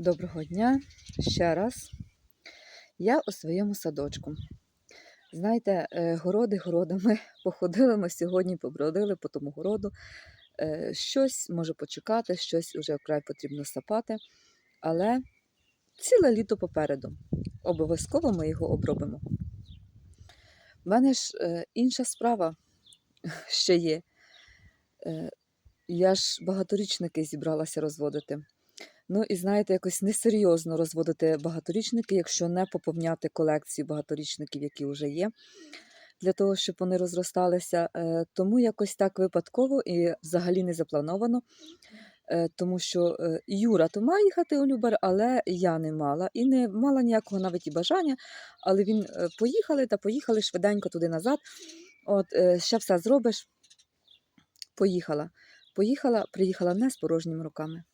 Доброго дня ще раз. Я у своєму садочку. Знаєте, е, городи городами походили ми сьогодні, побродили по тому городу. Е, Щось може почекати, щось вже вкрай потрібно сапати, але ціле літо попереду. Обов'язково ми його обробимо. У мене ж е, інша справа ще є. Я ж багаторічники зібралася розводити. Ну і знаєте, якось несерйозно розводити багаторічники, якщо не поповняти колекцію багаторічників, які вже є, для того, щоб вони розросталися. Е, Тому якось так випадково і взагалі не заплановано. Е, Тому що е, Юра то має їхати у Любар, але я не мала. І не мала ніякого навіть і бажання. Але він поїхали та поїхали швиденько туди назад. От, ще все зробиш. Поїхала. Поїхала, приїхала не з порожніми руками.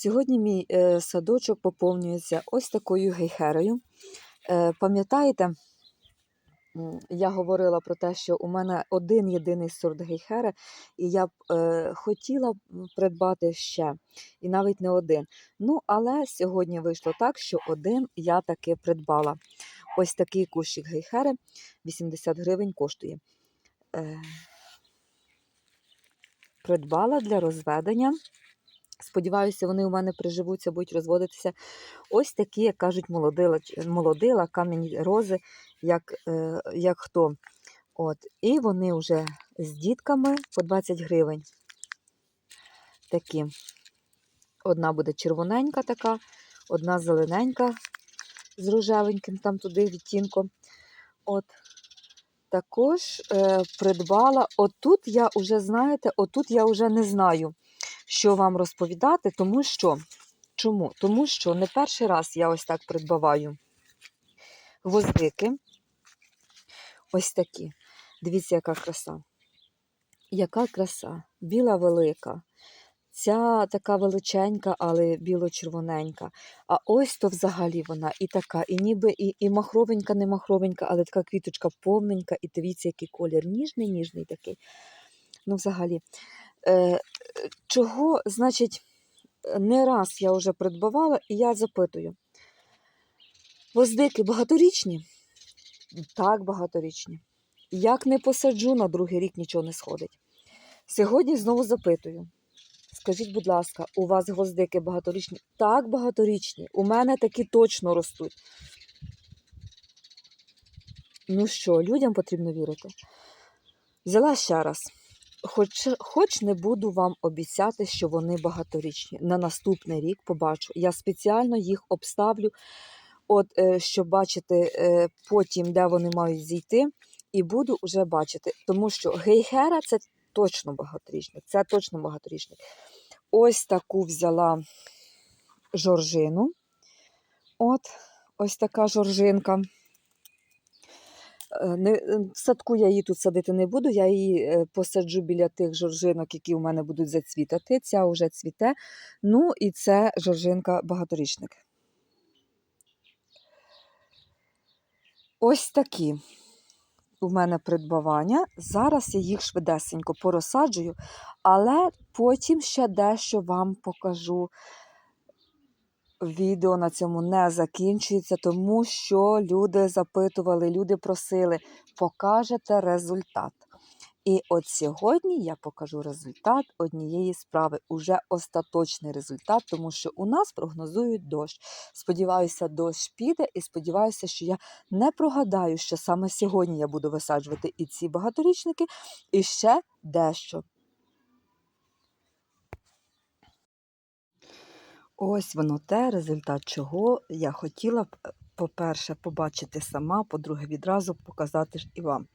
Сьогодні мій е, садочок поповнюється ось такою гейхерою. Е, пам'ятаєте, я говорила про те, що у мене один єдиний сорт гейхери, і я б е, хотіла придбати ще, і навіть не один. Ну, але сьогодні вийшло так, що один я таки придбала. Ось такий кущик гейхери 80 гривень коштує. Е, придбала для розведення. Сподіваюся, вони у мене приживуться, будуть розводитися. Ось такі, як кажуть, молодила, молодила кам'яні рози, як, е, як хто. От. І вони вже з дітками по 20 гривень. Такі. Одна буде червоненька така, одна зелененька з рожевеньким там туди відтінком. От. Також е, придбала. Отут я вже, знаєте, отут я вже не знаю що вам розповідати, тому що чому? Тому що не перший раз я ось так придбаваю гвоздики. Ось такі. Дивіться, яка краса. Яка краса, біла велика. Ця така величенька, але біло-червоненька. А ось то взагалі вона і така, і ніби і, і махровенька, не махровенька, але така квіточка повненька, і дивіться, який колір ніжний, ніжний такий. Ну, взагалі. Е, чого, значить, не раз я вже придбавала, і я запитую. Гвоздики багаторічні? Так, багаторічні. Як не посаджу, на другий рік нічого не сходить. Сьогодні знову запитую. Скажіть, будь ласка, у вас гвоздики багаторічні? Так, багаторічні. У мене такі точно ростуть. Ну що, людям потрібно вірити. Взяла ще раз. Хоч, хоч не буду вам обіцяти, що вони багаторічні. На наступний рік побачу. Я спеціально їх обставлю, от, е, щоб бачити е, потім, де вони мають зійти, і буду вже бачити. Тому що гейхера це точно багаторічник. Це точно багаторічник. Ось таку взяла жоржину. От, ось така жоржинка. Е, Не, е, в садку я її тут садити не буду, я її е, посаджу біля тих жоржинок, які у мене будуть зацвітати. Ця вже цвіте. Ну і це жоржинка багаторічник. Ось такі у мене придбавання. Зараз я їх швидесенько порозсаджую, але потім ще дещо вам покажу. Відео на цьому не закінчується, тому що люди запитували, люди просили, покажете результат. І от сьогодні я покажу результат однієї справи, уже остаточний результат, тому що у нас прогнозують дощ. Сподіваюся, дощ піде, і сподіваюся, що я не прогадаю, що саме сьогодні я буду висаджувати і ці багаторічники, і ще дещо. Ось воно те, результат чого я хотіла е, по-перше, побачити сама, по-друге, відразу показати і вам.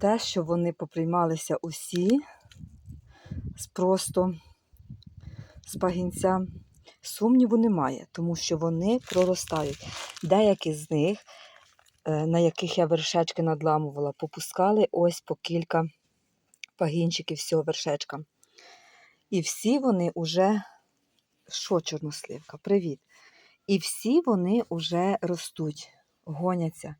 Те, що вони поприймалися усі з просто з пагінця, сумніву немає, тому що вони проростають. Деякі з них, е, на яких я вершечки надламувала, попускали ось по кілька пагінчиків всього вершечка. І всі вони уже що чорносливка? Привіт. І всі вони вже ростуть, гоняться.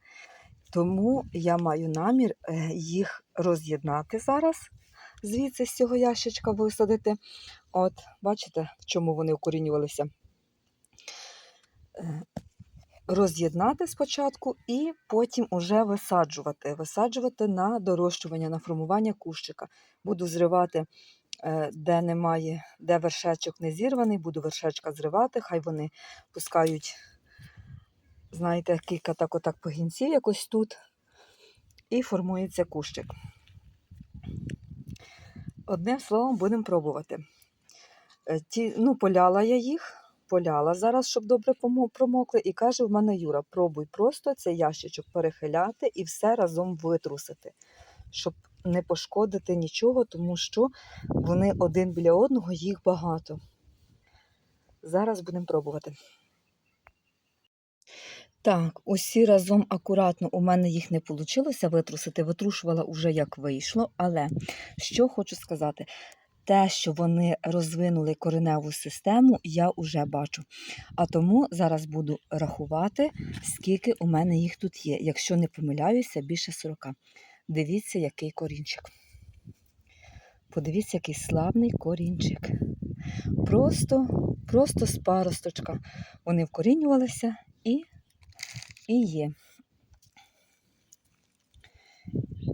Тому я маю намір е, їх роз'єднати зараз, звідси з цього ящичка висадити. От, бачите, в чому вони укорінювалися. Е, Роз'єднати спочатку і потім уже висаджувати. Висаджувати на дорощування, на формування кущика. Буду зривати, де немає, де вершечок не зірваний, буду вершечка зривати, хай вони пускають, знаєте, кілька так отак погінців якось тут. І формується кущик. Одним словом, будемо пробувати. Е, Ті, ну, поляла я їх, поляла зараз, щоб добре промокли. І каже в мене Юра, пробуй просто цей ящичок перехиляти і все разом витрусити, щоб не пошкодити нічого, тому що вони один біля одного, їх багато. Зараз будемо пробувати. Так, усі разом акуратно. У мене їх не вийшло витрусити, витрушувала уже як вийшло. Але що хочу сказати, те, що вони розвинули кореневу систему, я вже бачу. А тому зараз буду рахувати, скільки у мене їх тут є. Якщо не помиляюся, більше 40. Дивіться, який корінчик. Подивіться, який славний корінчик. Просто, просто з паросточка. Вони вкорінювалися і і є.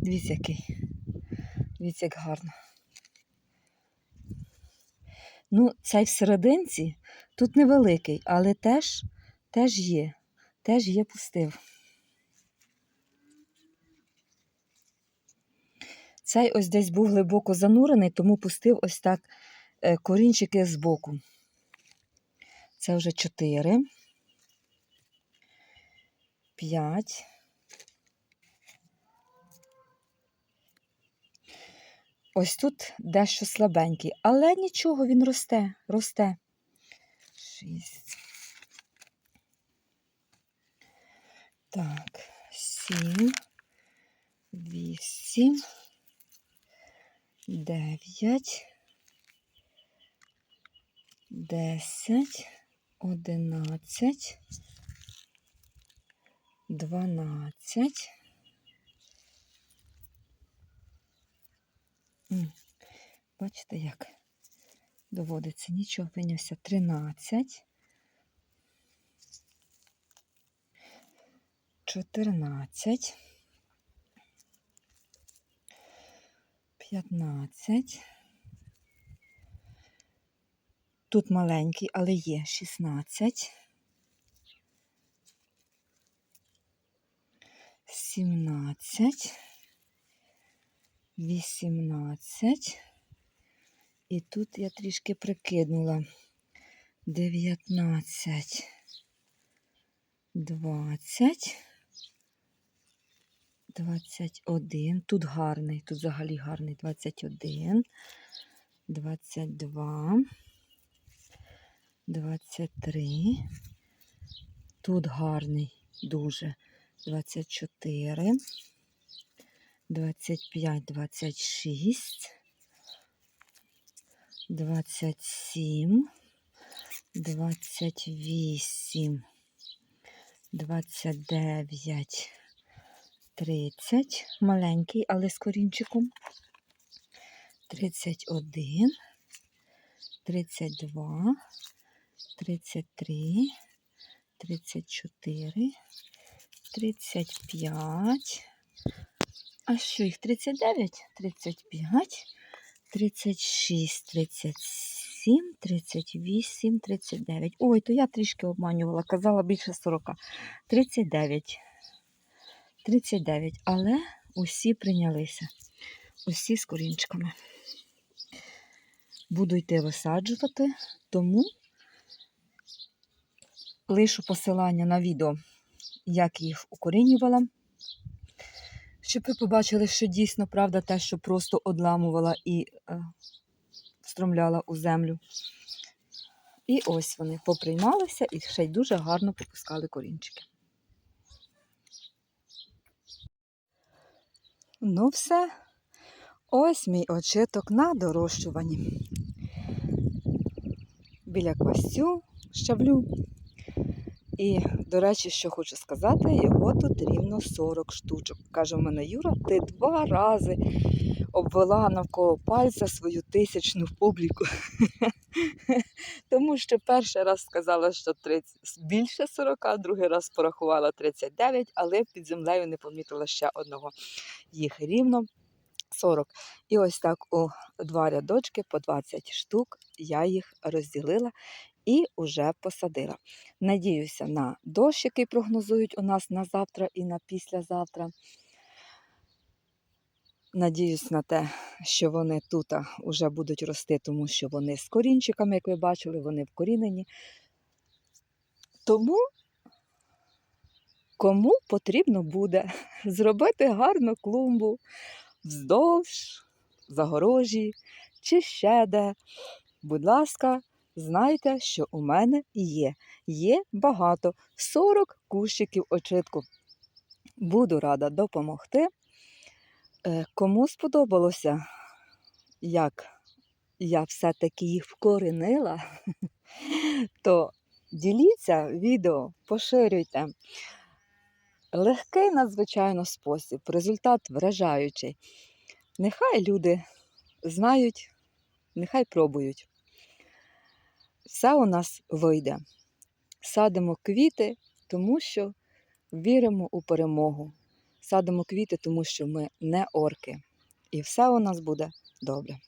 Дивіться, який. Дивіться, як гарно. Ну, цей всерединці тут невеликий, але теж, теж є. Теж є пустив. Цей ось десь був глибоко занурений, тому пустив ось так е, корінчики збоку. Це вже чотири. П'ять. Ось тут дещо слабенький, але нічого, він росте, росте. Шість. Так, сім, вісім, дев'ять, десять, одинадцять. 12. М, Бачите, як доводиться нічого винявся 13, 14, 15. Тут маленький, але є 16. Сімнадцять, вісімнадцять. І тут я трішки прикинула. Дев'ятнадцять, двадцять, двадцять один. Тут гарний, тут взагалі гарний. Двадцять один, двадцять два, двадцять три. Тут гарний дуже. 24, 25, 26, 27, 28, 29, 30, маленький, але з корінчиком, 31, 32, 33, 34, 35. А що їх? 39, 35, 36, 37, 38, 39. Ой, то я трішки обманювала, казала більше 40. 39. 39. Але усі прийнялися. Усі з корінчиками. Буду йти висаджувати, тому лишу посилання на відео як їх укорінювала, щоб ви побачили, що дійсно правда те, що просто одламувала і е, встромляла у землю. І ось вони поприймалися і ще й дуже гарно попускали корінчики. Ну, все. Ось мій очиток на дорощуванні. Біля квасцю щавлю. І, до речі, що хочу сказати, його тут рівно 40 штучок. Каже в мене Юра, ти два рази обвела навколо пальця свою тисячну публіку. Тому що перший раз сказала, що 30, більше 40, другий раз порахувала 39, але під землею не помітила ще одного. Їх рівно 40. І ось так у два рядочки по 20 штук я їх розділила і вже посадила. Надіюся на дощ, який прогнозують у нас на завтра і на післязавтра. Надіюсь на те, що вони тут вже будуть рости, тому що вони з корінчиками, як ви бачили, вони вкорінені. Тому кому потрібно буде зробити гарну клумбу вздовж загорожі чи ще де. Будь ласка, знайте, що у мене є. Є багато 40 кущиків очитку. Буду рада допомогти. Е, Кому сподобалося, як я все-таки їх вкоренила, то діліться відео, поширюйте. Легкий надзвичайно спосіб, результат вражаючий. Нехай люди знають, нехай пробують. Все у нас вийде. Садимо квіти, тому що віримо у перемогу. Садимо квіти, тому що ми не орки. І все у нас буде добре.